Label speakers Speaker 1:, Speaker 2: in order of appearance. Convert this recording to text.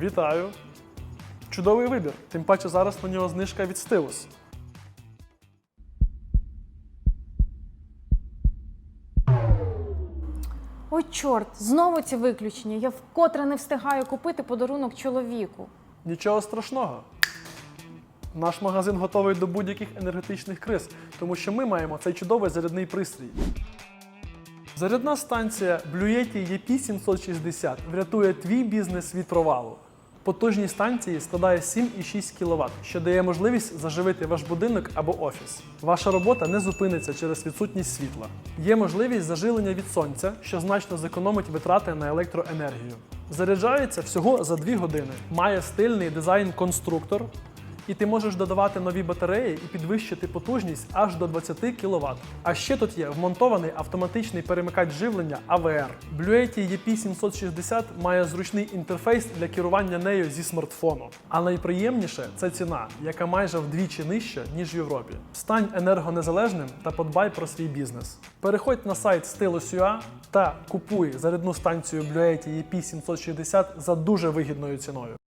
Speaker 1: Вітаю! Чудовий вибір. Тим паче зараз на нього знижка від Стилус.
Speaker 2: Ой, чорт, знову ці виключення. Я вкотре не встигаю купити подарунок чоловіку.
Speaker 1: Нічого страшного. Наш магазин готовий до будь-яких енергетичних криз, тому що ми маємо цей чудовий зарядний пристрій. Зарядна станція Blue Yeti EP760 врятує твій бізнес від провалу. Потужність станції складає 7,6 кВт, що дає можливість заживити ваш будинок або офіс. Ваша робота не зупиниться через відсутність світла. Є можливість зажилення від сонця, що значно зекономить витрати на електроенергію. Заряджається всього за 2 години. Має стильний дизайн-конструктор, і ти можеш додавати нові батареї і підвищити потужність аж до 20 кВт. А ще тут є вмонтований автоматичний перемикач живлення AVR. Blue Yeti EP760 має зручний інтерфейс для керування нею зі смартфону. А найприємніше це ціна, яка майже вдвічі нижча, ніж в Європі. Стань енергонезалежним та подбай про свій бізнес. Переходь на сайт Stylus.ua та купуй зарядну станцію Blue Yeti EP760 за дуже вигідною ціною.